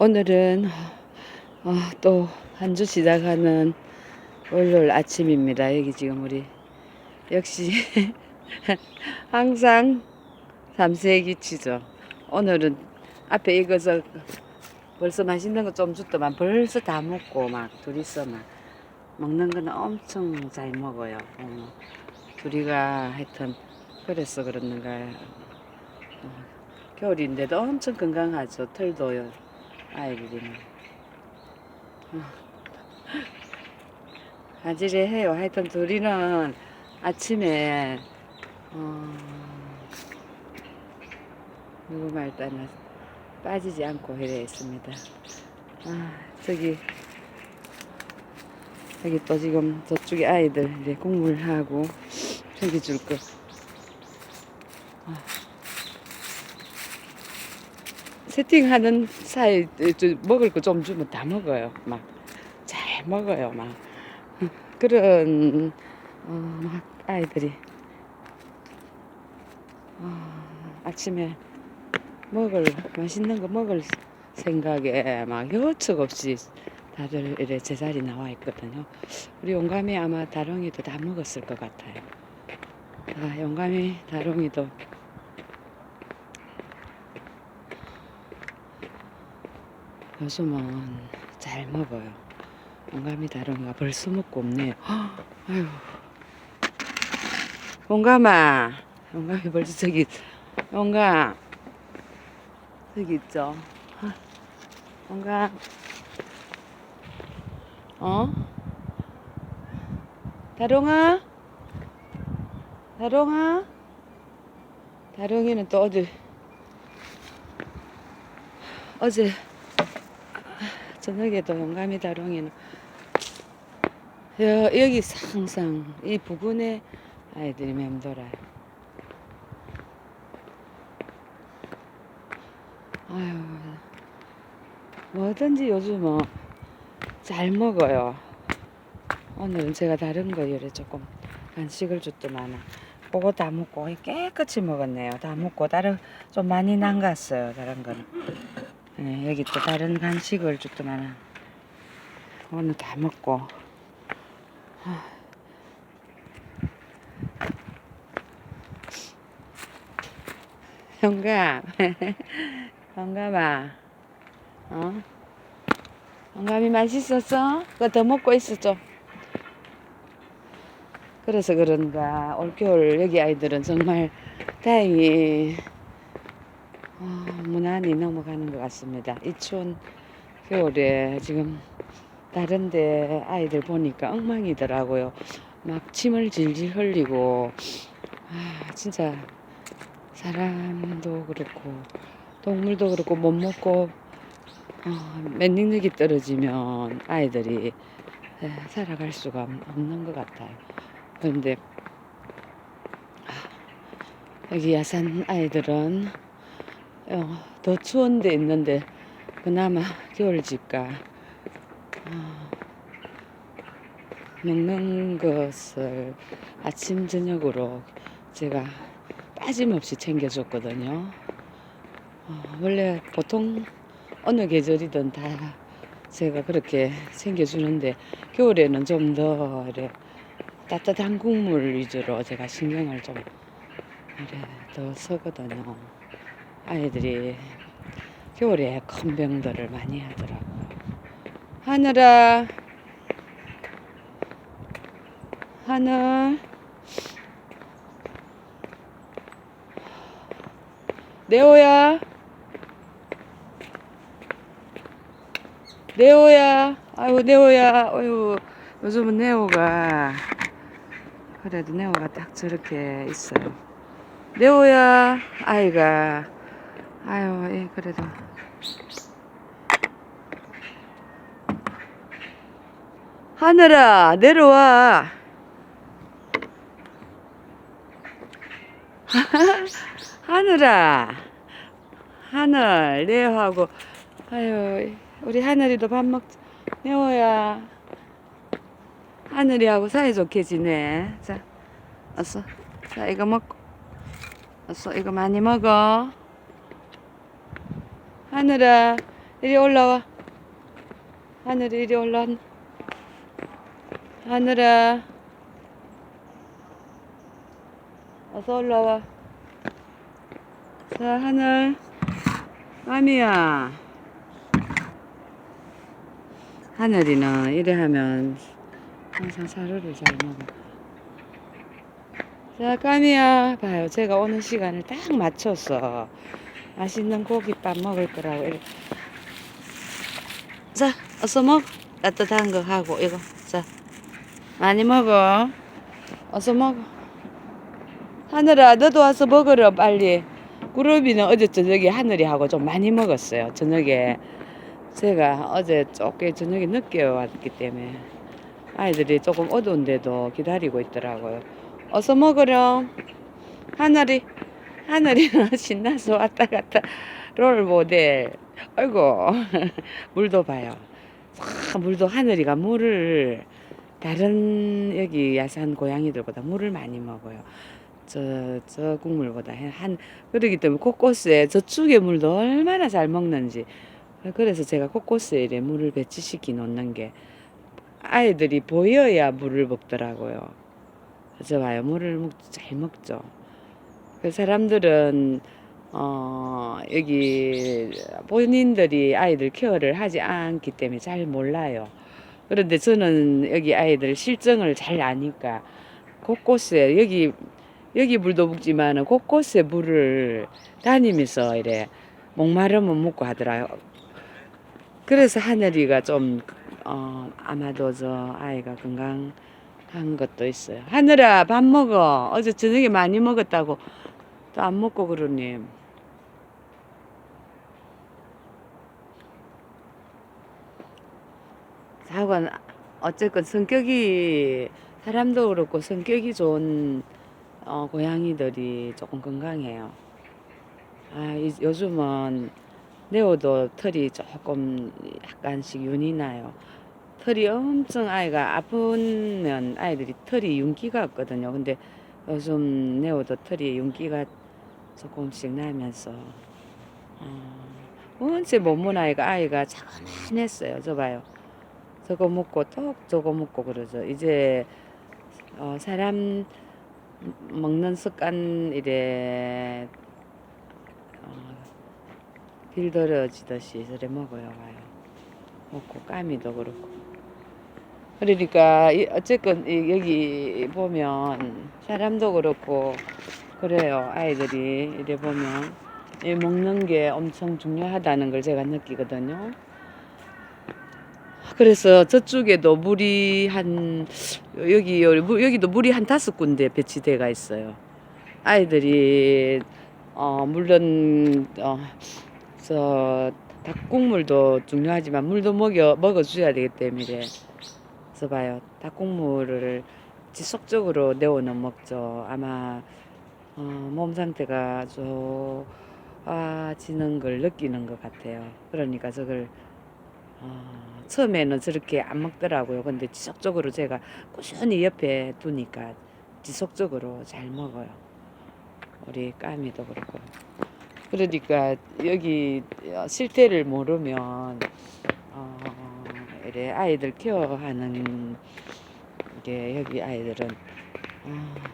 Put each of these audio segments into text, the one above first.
오늘은 어, 또한 주 시작하는 월요일 아침입니다. 여기 지금 우리 역시 항상 삼세기치죠. 오늘은 앞에 이거저 벌써 맛있는 거 좀 줬더만 벌써 다 먹고 막 둘이서 막 먹는 거는 엄청 잘 먹어요. 어, 둘이가 하여튼 그래서 그러는가 어, 겨울인데도 엄청 건강하죠. 털도요. 아이들이는. 어. 아지레 해요. 하여튼 둘이는 아침에 어, 누구 말 따나 빠지지 않고 이래 있습니다. 아 저기 여기 또 지금 저쪽에 아이들 이제 공부하고 저기 줄 거. 아. 세팅하는 사이 저 먹을 거 좀 주면 다 먹어요. 막 잘 먹어요. 막 그런 어, 막 아이들이 어, 아침에 먹을 맛있는 거 먹을 생각에 막 여측 없이 다들 이래 제자리 나와 있거든요. 우리 용감이 아마 다롱이도 다 먹었을 것 같아요. 아, 용감이 다롱이도 요즘은 잘 먹어요. 용감이 다롱이가 벌써 먹고 없네요. 아유. 용감아. 용감이 벌써 저기, 용감. 저기 있죠. 아, 용감. 어? 다롱아? 다롱아? 다롱이는 또 어디, 어제, 저녁에도 용감이 다롱이는 여, 여기 항상 이 부근에 아이들이 맴돌아요. 아유, 뭐든지 요즘은 잘 먹어요. 오늘은 제가 다른 거 이래 조금 간식을 줬더만 그거 다 먹고 깨끗이 먹었네요. 다 먹고 다른 좀 많이 남갔어요. 다른 거는. 예, 여기 또 다른 간식을 줬더만 오늘 다 먹고 영감, 영감아, 어? 영감이 맛있었어? 그거 더 먹고 있었죠? 그래서 그런가 올겨울 여기 아이들은 정말 다행히 어, 무난히 넘어가는 것 같습니다. 이 추운 겨울에 지금 다른데 아이들 보니까 엉망이더라고요. 막 침을 질질 흘리고 아 진짜 사람도 그렇고 동물도 그렇고 못 먹고 어, 맨닝력이 떨어지면 아이들이 에, 살아갈 수가 없- 없는 것 같아요. 그런데 아, 여기 야산 아이들은 어, 더 추운 데 있는데 그나마 겨울집가 어, 먹는 것을 아침 저녁으로 제가 빠짐없이 챙겨줬거든요. 어, 원래 보통 어느 계절이든 다 제가 그렇게 챙겨주는데 겨울에는 좀더 따뜻한 국물 위주로 제가 신경을 좀 이래 더 쓰거든요. 아이들이 겨울에 큰 병들을 많이 하더라고요. 하늘아, 하늘. 네오야, 네오야, 아유 네오야, 아유 요즘은 네오가 그래도 네오가 딱 저렇게 있어요. 네오야, 아이가, 아유 예, 그래도. 하늘아 내려와. 하늘아 하늘 네오하고. 아유 우리 하늘이도 밥먹 네오야. 하늘이하고 사이좋게 지내. 자 어서 자 이거 먹고. 어서 이거 많이 먹어 하늘아 이리 올라와. 하늘이 이리 올라. 하늘아. 어서 올라와. 자, 하늘. 아미야. 하늘이는 이래 하면 항상 사료를 잘 먹어. 자, 까미야. 봐요. 제가 오는 시간을 딱 맞춰서 맛있는 고기밥 먹을 거라고. 이렇게. 자, 어서 먹. 따뜻한 거 하고, 이거. 자, 많이 먹어. 어서 먹어. 하늘아, 너도 와서 먹으러, 빨리. 구름이는 어제 저녁에 하늘이 하고 좀 많이 먹었어요. 저녁에. 제가 어제 조금 저녁에 늦게 왔기 때문에 아이들이 조금 어두운데도 기다리고 있더라고요. 어서 먹으렴. 하늘이, 하늘이는 신나서 왔다 갔다 롤 모델. 아이고, 물도 봐요. 참, 물도 하늘이가 물을 다른 여기 야산 고양이들보다 물을 많이 먹어요. 저, 저 국물보다 한, 그러기 때문에 곳곳에 저축의 물도 얼마나 잘 먹는지. 그래서 제가 곳곳에 이래 물을 배치시키 놓는 게 아이들이 보여야 물을 먹더라고요. 그래서 봐요. 물을 먹, 잘 먹죠. 그 사람들은 어, 여기 본인들이 아이들 케어를 하지 않기 때문에 잘 몰라요. 그런데 저는 여기 아이들 실정을 잘 아니까 곳곳에 여기 여기 물도 붓지만은 곳곳에 물을 다니면서 이래 목마르면 먹고 하더라요. 그래서 하늘이가 좀 어, 아마도 저 아이가 건강한 것도 있어요. 하늘아 밥 먹어. 어제 저녁에 많이 먹었다고 또 안 먹고 그러니. 사관 어쨌건 성격이 사람도 그렇고 성격이 좋은 어, 고양이들이 조금 건강해요. 아, 이- 요즘은 네오도 털이 조금 약간씩 윤이 나요. 털이 엄청 아이가 아프면 아이들이 털이 윤기가 없거든요. 근데 요즘 네오도 털이 윤기가 조금씩 나면서 어, 원체 몸문 아이가 아이가 자그만했어요. 저 봐요. 저거 먹고 또 저거 먹고 그러죠. 이제 어, 사람 먹는 습관 이래 어, 길들여지듯이 저래 먹어요 와요. 먹고 까미도 그렇고. 그러니까 이- 어쨌건 이- 여기 보면 사람도 그렇고 그래요 아이들이 이래 보면 이 먹는 게 엄청 중요하다는 걸 제가 느끼거든요. 그래서 저쪽에도 물이 한 여기 여- 여기도 물이 한 다섯 군데 배치돼가 있어요. 아이들이 어 물론 어저 닭국물도 중요하지만 물도 먹여 먹어줘야 되기 때문에 그래서 봐요 닭국물을 지속적으로 내오는 먹죠. 아마 어, 몸 상태가 좋아지는 걸 느끼는 것 같아요. 그러니까 저걸 어, 처음에는 저렇게 안 먹더라고요. 근데 지속적으로 제가 꾸준히 옆에 두니까 지속적으로 잘 먹어요. 우리 까미도 그렇고. 그러니까 여기 실태를 모르면 어, 이래 아이들 케어하는 게 여기 아이들은 어,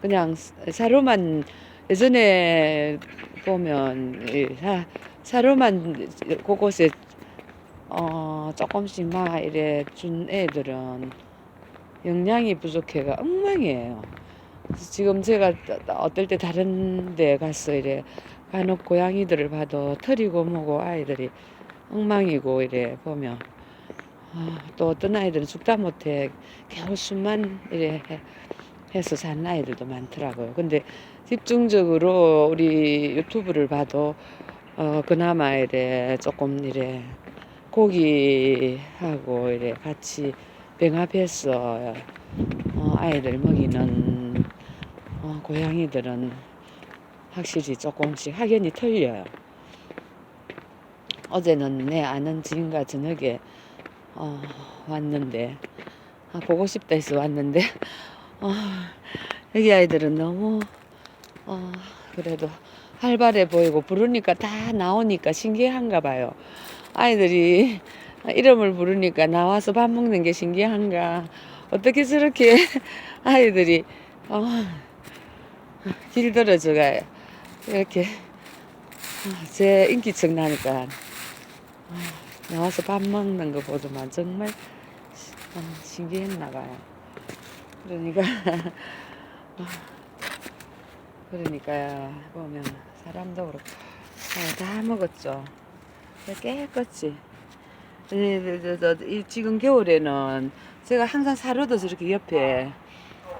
그냥 사료만 예전에 보면 이 사, 사료만 곳곳에 어, 조금씩 막 이래 준 애들은 영양이 부족해가 엉망이에요. 지금 제가 어떨 때 다른 데 가서 이래 간혹 고양이들을 봐도 털이고 뭐고 아이들이 엉망이고 이래 보면 아, 또 어떤 아이들은 죽다 못해 겨우 숨만 이래 해- 해서 사는 아이들도 많더라고요. 근데 집중적으로 우리 유튜브를 봐도 어, 그나마 이래 조금 이래 고기하고 이래 같이 병합해서 어, 아이들 먹이는 어, 고양이들은 확실히 조금씩 확연히 틀려요. 어제는 내 아는 지인과 저녁에 어, 왔는데 아, 보고 싶다 해서 왔는데 어, 여기 아이들은 너무 어, 그래도 활발해 보이고 부르니까 다 나오니까 신기한가 봐요. 아이들이 이름을 부르니까 나와서 밥 먹는 게 신기한가. 어떻게 저렇게 아이들이 어, 길들여져가 이렇게 어, 제 인기척 나니까 어, 나와서 밥 먹는 거 보더만 정말 신기했나 봐요. 그러니까 어, 그러니까 보면 사람도 그렇고 어, 다 먹었죠. 깨끗이. 이, 이, 이, 이, 지금 겨울에는 제가 항상 사료도 저렇게 옆에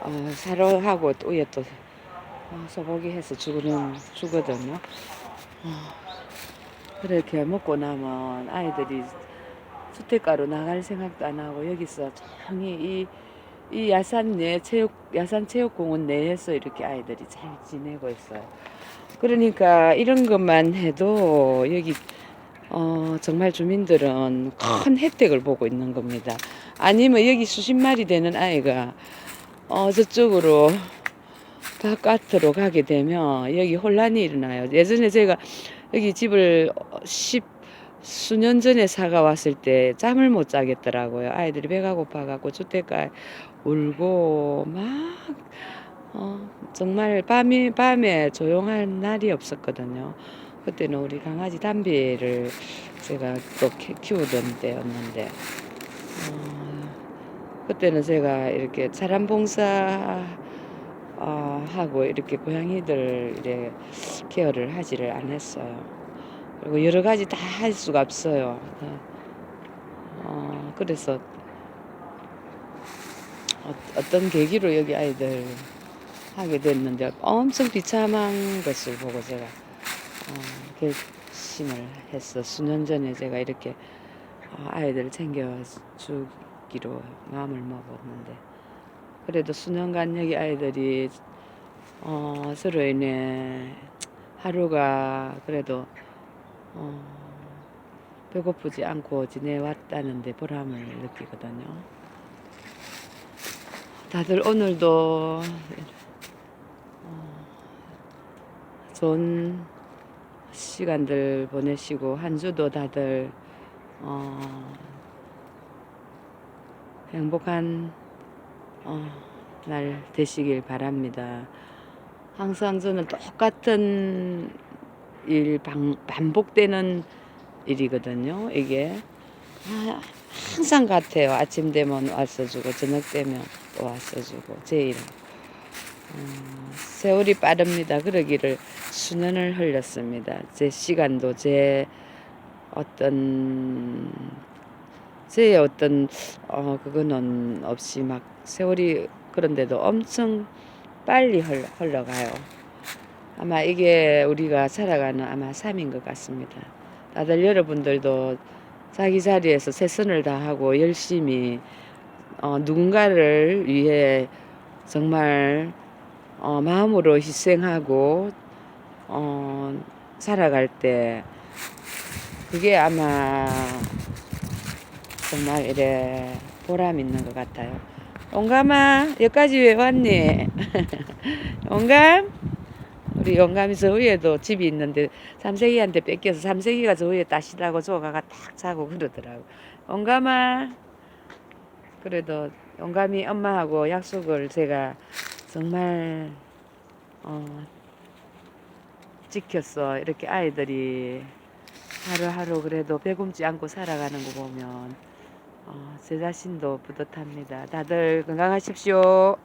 어, 사료하고 또 위에 또 어, 소고기 해서 주거든요. 어, 그렇게 먹고 나면 아이들이 주택가로 나갈 생각도 안 하고 여기서 조용히 이, 이 야산 내 체육 야산 체육공원 내에서 이렇게 아이들이 잘 지내고 있어요. 그러니까 이런 것만 해도 여기 어, 정말 주민들은 큰 혜택을 보고 있는 겁니다. 아니면 여기 수십 마리 되는 아이가 어, 저쪽으로 바깥으로 가게 되면 여기 혼란이 일어나요. 예전에 제가 여기 집을 십 수년 전에 사가 왔을 때 잠을 못 자겠더라고요. 아이들이 배가 고파갖고 주택가에 울고 막 어, 정말 밤이 밤에 조용한 날이 없었거든요. 그때는 우리 강아지 담비를 제가 또 키- 키우던 때였는데 어, 그때는 제가 이렇게 사람 봉사 어, 하고 이렇게 고양이들 이렇게 케어를 하지를 않았어요. 그리고 여러 가지 다 할 수가 없어요. 어, 그래서 어, 어떤 계기로 여기 아이들 하게 됐는데 엄청 비참한 것을 보고 제가 어, 결심을 했어. 수년 전에 제가 이렇게 어, 아이들을 챙겨주기로 마음을 먹었는데 그래도 수년간 여기 아이들이 어, 서로 인해 하루가 그래도 어, 배고프지 않고 지내왔다는데 보람을 느끼거든요. 다들 오늘도 어, 좋은 시간들 보내시고 한 주도 다들 어, 행복한 어, 날 되시길 바랍니다. 항상 저는 똑같은 일 반, 반복되는 일이거든요. 이게 아, 항상 같아요. 아침 되면 와서 주고 저녁 되면 또 와서 주고 제 일. 어, 세월이 빠릅니다. 그러기를 수년을 흘렸습니다. 제 시간도 제 어떤 제 어떤 어 그거는 없이 막 세월이 그런데도 엄청 빨리 흘러, 흘러가요. 아마 이게 우리가 살아가는 아마 삶인 것 같습니다. 다들 여러분들도 자기 자리에서 최선을 다하고 열심히 어, 누군가를 위해 정말 어, 마음으로 희생하고 어, 살아갈 때 그게 아마 정말 이래 보람 있는 것 같아요. 영감아 여기까지 왜 왔니? 영감? 우리 영감이 저 위에도 집이 있는데 삼색이한테 뺏겨서 삼색이가 저 위에 따시다고 조가가 딱 자고 그러더라고. 영감아 그래도 영감이 엄마하고 약속을 제가 정말 어, 지켰어. 이렇게 아이들이 하루하루 그래도 배굶지 않고 살아가는 거 보면 어, 제 자신도 뿌듯합니다. 다들 건강하십시오.